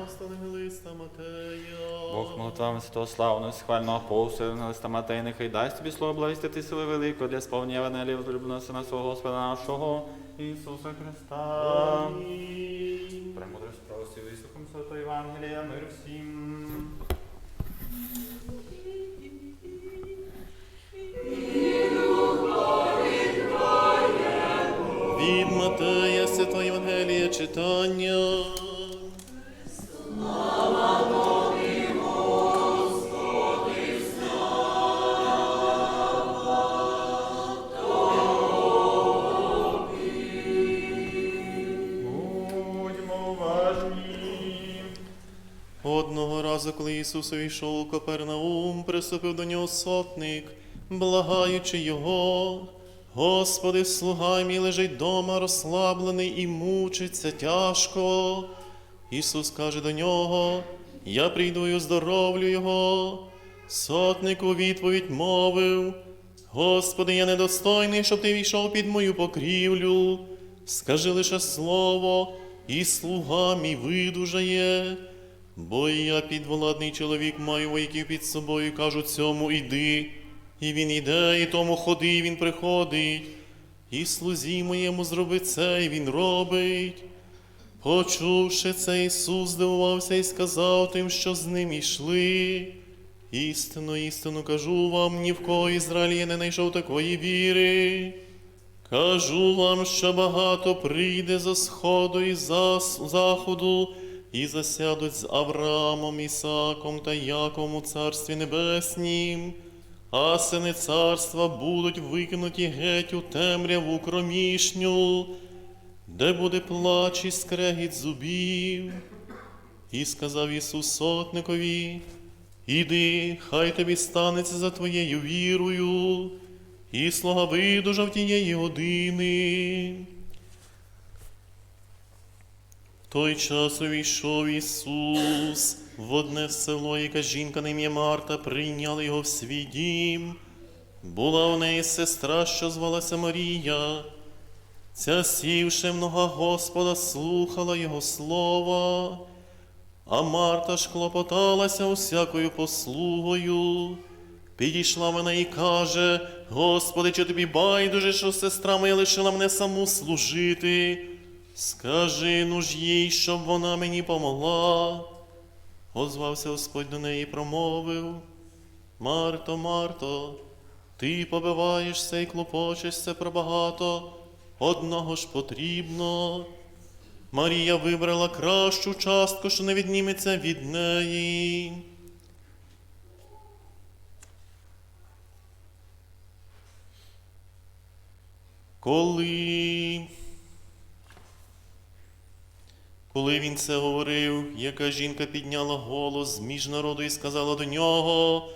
апостолів листа Матея. Бог молитвами святого славного, схвального апостола, листа Матей, нехай дасть тобі слово благістити сили великої для сповнення Евангелія возлюбленого Сина свого Господа нашого Ісуса Христа. Амінь. Премудрість правості вислухом Святого Євангелія, мир всім. Від Матея Святого Євангелія читання. Коли Ісус увійшов у Капернаум, приступив до нього сотник, благаючи його. Господи, слуга мій лежить дома, розслаблений і мучиться тяжко. Ісус каже до нього: Я прийду і оздоровлю його. Сотник у відповідь мовив: Господи, я недостойний, щоб ти війшов під мою покрівлю. Скажи лише слово, і слуга мій видужає. Бо я підвладний чоловік маю вояків під собою, кажу цьому іди. І він іде, і тому ходи, і він приходить. І слузі моєму зроби це, і він робить. Почувши це, Ісус здивувався і сказав тим, що з ним йшли. Істинно, істинно кажу вам, ні в кого Ізраїль я не знайшов такої віри. Кажу вам, що багато прийде за сходу і за заходу, і засядуть з Авраамом, Ісаком та Яковом у Царстві Небеснім, а сини царства будуть викинуті геть у темряву кромішню, де буде плач і скрегіт зубів. І сказав Ісус сотникові, Іди, хай тобі станеться за твоєю вірою, і слуга видужав тієї години. Той час увійшов Ісус в одне село, яка жінка на ім'я Марта прийняла його в свій дім. Була в неї сестра, що звалася Марія. Ця сівши в нога Господа, слухала Його слова, а Марта ж клопоталася усякою послугою. Підійшла вона і каже: Господи, чи тобі байдуже, що сестра моя лишила мене саму служити? Скажи ну ж їй, щоб вона мені помогла. Озвався Господь до неї і промовив: Марто, Марто, ти побиваєшся і клопочешся про багато, одного ж потрібно. Марія вибрала кращу частку, що не відніметься від неї. Коли, коли він це говорив, яка жінка підняла голос між народу і сказала до нього,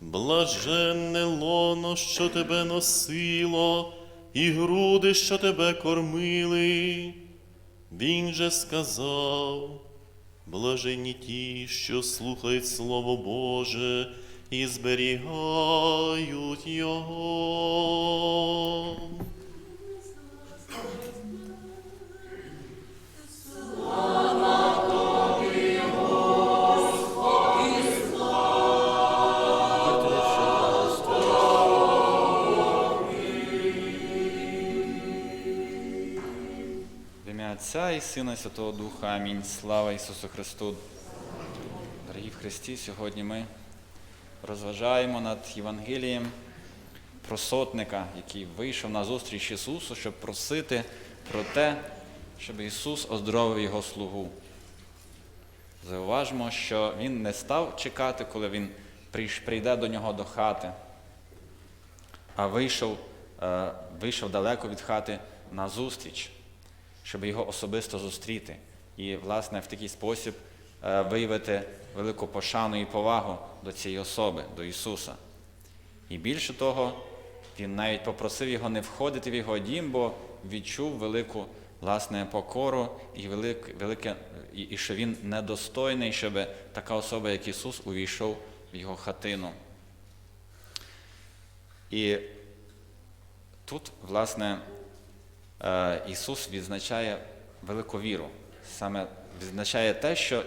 блаженне лоно, що тебе носило, і груди, що тебе кормили. Він же сказав, блаженні ті, що слухають Слово Боже і зберігають Його. Сина Святого Духа. Амінь. Слава Ісусу Христу. Дорогі в Христі, сьогодні ми розважаємо над Євангелієм про сотника, який вийшов на зустріч Ісусу, щоб просити про те, щоб Ісус оздоровив його слугу. Зауважмо, що він не став чекати, коли він прийде до нього до хати, а вийшов, е, вийшов далеко від хати на зустріч, щоб його особисто зустріти. І, власне, в такий спосіб е, виявити велику пошану і повагу до цієї особи, до Ісуса. І більше того, він навіть попросив його не входити в його дім, бо відчув велику власне покору і велике, велике і, і що він недостойний, щоб така особа, як Ісус, увійшов в його хатину. І тут, власне, Ісус відзначає велику віру. Саме відзначає те, що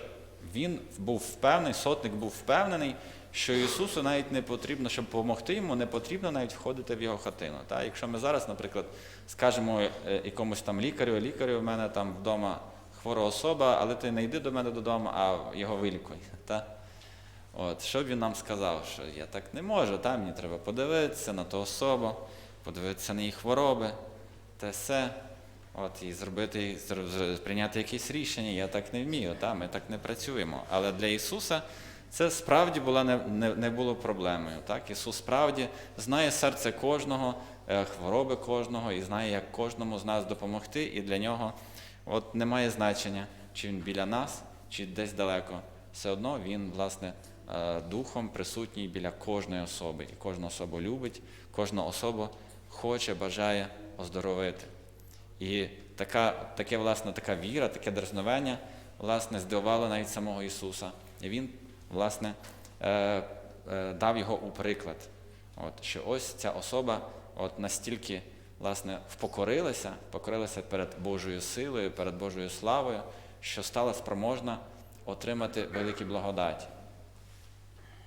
він був впевнений, сотник був впевнений, що Ісусу навіть не потрібно, щоб допомогти йому, не потрібно навіть входити в його хатину. Та? Якщо ми зараз, наприклад, скажемо е, якомусь там лікарю, лікарю, в мене там вдома хвора особа, але ти не йди до мене додому, а його вилікуй. Та? От, що б він нам сказав, що я так не можу, та? мені треба подивитися на ту особу, подивитися на її хвороби, те все. От, і зробити, зр- зр- прийняти якесь рішення, я так не вмію, та? ми так не працюємо. Але для Ісуса це справді була не, не, не було проблемою. Так? Ісус справді знає серце кожного, е, хвороби кожного і знає, як кожному з нас допомогти, і для нього от, немає значення, чи він біля нас, чи десь далеко. Все одно він, власне, е, духом присутній біля кожної особи. І кожну особу любить, кожну особу хоче, бажає оздоровити. І така, таке, власне, така віра, таке дерзновення, власне, здивувало навіть самого Ісуса. І Він, власне, е, е, дав його у приклад. От, що ось ця особа от настільки власне, впокорилася, впокорилася перед Божою силою, перед Божою славою, що стала спроможна отримати великі благодаті.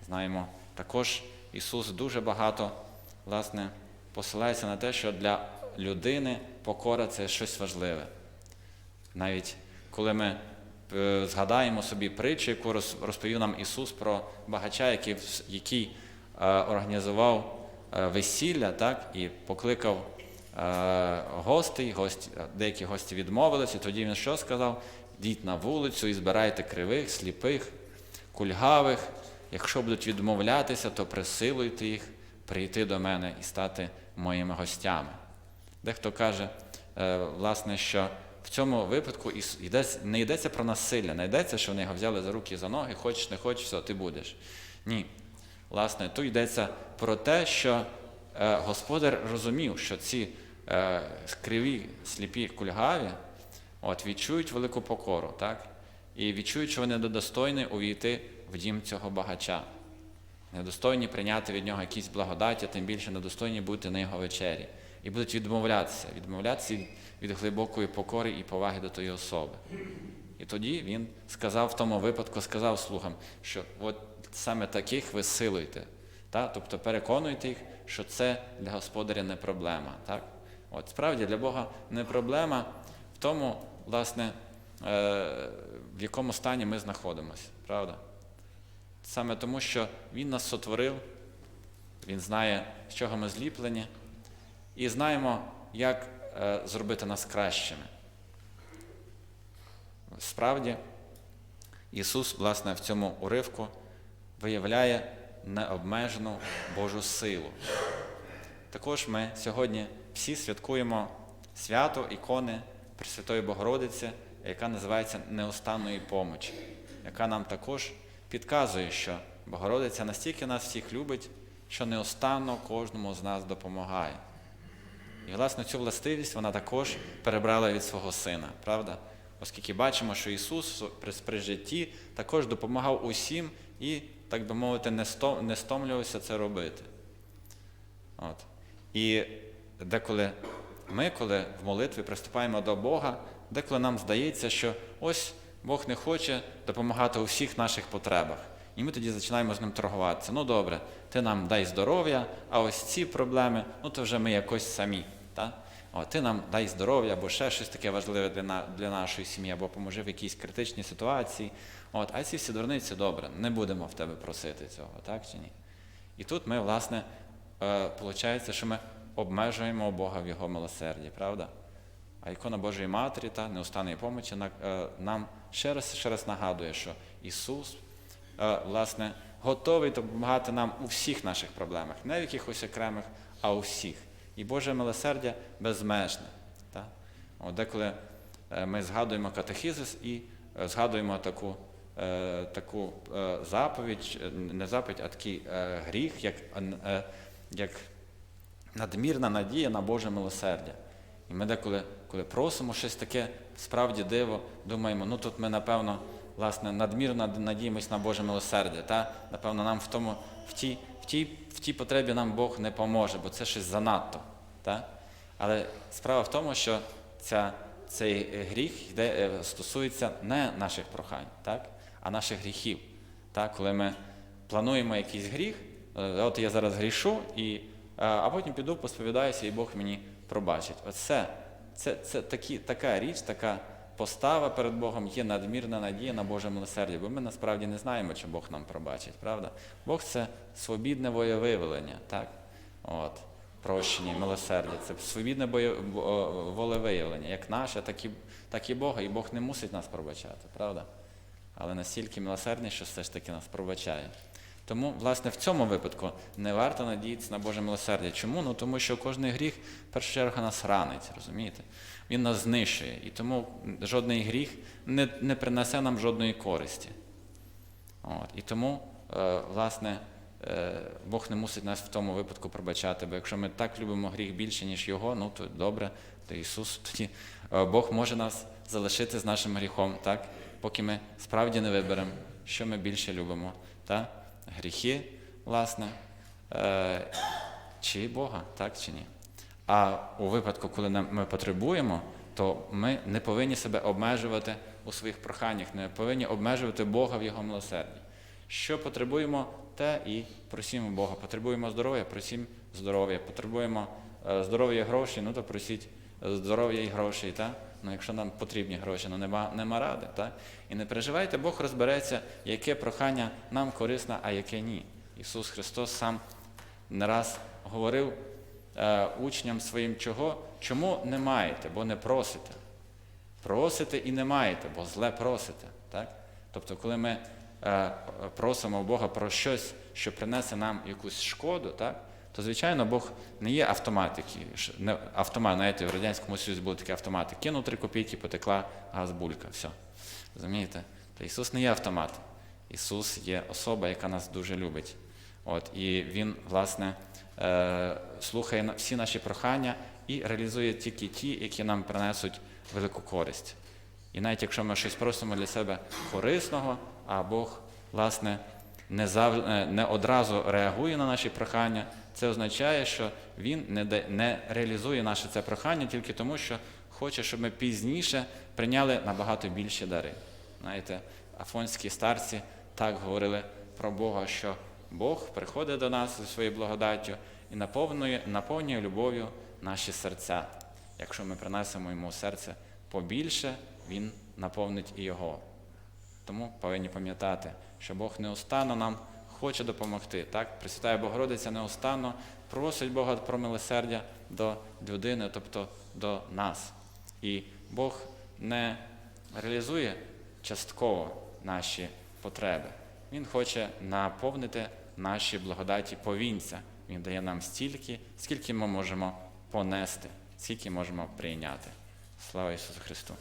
Знаємо, також Ісус дуже багато власне, посилається на те, що для людини покора це щось важливе. Навіть коли ми е, згадаємо собі притчу, яку розповів нам Ісус про багача, який, який е, організував е, весілля так, і покликав гостей, гості, деякі гості відмовились, і тоді він що сказав? Йдіть на вулицю і збирайте кривих, сліпих, кульгавих. Якщо будуть відмовлятися, то присилуйте їх прийти до мене і стати моїми гостями. Дехто каже, е, власне, що в цьому випадку не йдеться про насилля, не йдеться, що вони його взяли за руки і за ноги, хочеш, не хочеш, все, ти будеш. Ні. Власне, тут йдеться про те, що е, господар розумів, що ці е, криві, сліпі, кульгаві от, відчують велику покору, так? і відчують, що вони недостойні увійти в дім цього багача. Недостойні прийняти від нього якісь благодаті, тим більше недостойні бути на його вечері. І будуть відмовлятися, відмовлятися від, глибокої покори і поваги до тої особи. І тоді він сказав в тому випадку, сказав слугам, що от саме таких ви силуйте. Та? Тобто переконуйте їх, що це для господаря не проблема. Так? От, справді для Бога не проблема в тому, власне, е, в якому стані ми знаходимося, правда? Саме тому, що Він нас сотворив, Він знає, з чого ми зліплені, і знаємо, як е, зробити нас кращими. Справді, Ісус, власне, в цьому уривку виявляє необмежену Божу силу. Також ми сьогодні всі святкуємо свято ікони Пресвятої Богородиці, яка називається Неостанної помочі, яка нам також підказує, що Богородиця настільки нас всіх любить, що неостанно кожному з нас допомагає. І, власне, цю властивість вона також перебрала від свого сина, правда? Оскільки бачимо, що Ісус при, житті також допомагав усім і, так би мовити, не стомлювався це робити. От. І деколи ми, коли в молитві приступаємо до Бога, деколи нам здається, що ось Бог не хоче допомагати у всіх наших потребах. І ми тоді починаємо з ним торгуватися. Ну добре, ти нам дай здоров'я, а ось ці проблеми, ну то вже ми якось самі. Та? О, ти нам дай здоров'я, або ще щось таке важливе для, на, для нашої сім'ї, або поможи в якійсь критичній ситуації. От, а ці всі дурниці добре, не будемо в тебе просити цього, так чи ні? І тут ми, власне, виходить, що ми обмежуємо Бога в Його милосерді, правда? А ікона Божої Матері та неустанної помочі е, нам ще раз ще раз нагадує, що Ісус, е, власне, готовий допомагати нам у всіх наших проблемах, не в якихось окремих, а у всіх. І Боже милосердя безмежне. Та? От деколи е, ми згадуємо катехізис і згадуємо таку, таку заповідь, не заповідь, а такий гріх, як, як надмірна надія на Боже милосердя. І ми деколи, коли просимо щось таке, справді диво, думаємо, ну тут ми, напевно, власне, надмірно надіємось на Боже милосердя. Та? Напевно, нам в тому, в тій, в тій, в тій потребі нам Бог не поможе, бо це щось занадто. Та? Але справа в тому, що ця, цей гріх йде, е, стосується не наших прохань, так? а наших гріхів. Так? Коли ми плануємо якийсь гріх, е, от я зараз грішу, і, е, а потім піду, посповідаюся, і Бог мені пробачить. Оце це, це такі, така річ, така постава перед Богом є надмірна надія на Боже милосердя, бо ми насправді не знаємо, чи Бог нам пробачить, правда? Бог це свобідне волевиявлення, так? От, прощення, милосердя. Це свобідне волевиявлення, як наше, так і, так і Бога. І Бог не мусить нас пробачати, правда? Але настільки милосердний, що все ж таки нас пробачає. Тому, власне, в цьому випадку не варто надіятися на Боже милосердя. Чому? Ну тому що кожний гріх, в першу чергу, нас ранить, розумієте? Він нас знищує. І тому жодний гріх не, не принесе нам жодної користі. От. І тому, е, власне, е, Бог не мусить нас в тому випадку пробачати, бо якщо ми так любимо гріх більше, ніж Його, ну то добре, то Ісус тоді е, Бог може нас залишити з нашим гріхом, так? поки ми справді не виберемо, що ми більше любимо. Так? Гріхи, власне, е, чи Бога, так чи ні. А у випадку, коли ми потребуємо, то ми не повинні себе обмежувати у своїх проханнях, не повинні обмежувати Бога в Його милосерді. Що потребуємо, те і просімо Бога. Потребуємо здоров'я, просім здоров'я. Потребуємо е, здоров'я і гроші, ну то просіть здоров'я і грошей. Та? Ну, якщо нам потрібні гроші, ну нема, нема ради. Та? І не переживайте, Бог розбереться, яке прохання нам корисне, а яке ні. Ісус Христос сам не раз говорив е, учням своїм чого, чому не маєте, бо не просите. Просите і не маєте, бо зле просите. Так? Тобто, коли ми е, просимо Бога про щось, що принесе нам якусь шкоду, так? То, звичайно, Бог не є автомат, не, автомат, знаєте, в Радянському Союзі були такі автомати. Кинув три копійки, потекла газбулька. Все. Розумієте? То Ісус не є автомат. Ісус є особа, яка нас дуже любить. От, і Він, власне, е, слухає всі наші прохання і реалізує тільки ті, які нам принесуть велику користь. І навіть якщо ми щось просимо для себе корисного, а Бог, власне, не, зав... е, не одразу реагує на наші прохання, це означає, що Він не, да- не реалізує наше це прохання тільки тому, що хоче, щоб ми пізніше прийняли набагато більші дари. Знаєте, афонські старці так говорили про Бога, що Бог приходить до нас зі своєю благодаттю і наповнює, наповнює любов'ю наші серця. Якщо ми принесемо йому серце побільше, він наповнить і його. Тому повинні пам'ятати, що Бог неустанно нам хоче допомогти. Так? Пресвятая Богородиця неустанно просить Бога про милосердя до людини, тобто до нас. І Бог не реалізує частково наші потреби. Він хоче наповнити наші благодаті повінця. Він дає нам стільки, скільки ми можемо понести, скільки можемо прийняти. Слава Ісусу Христу!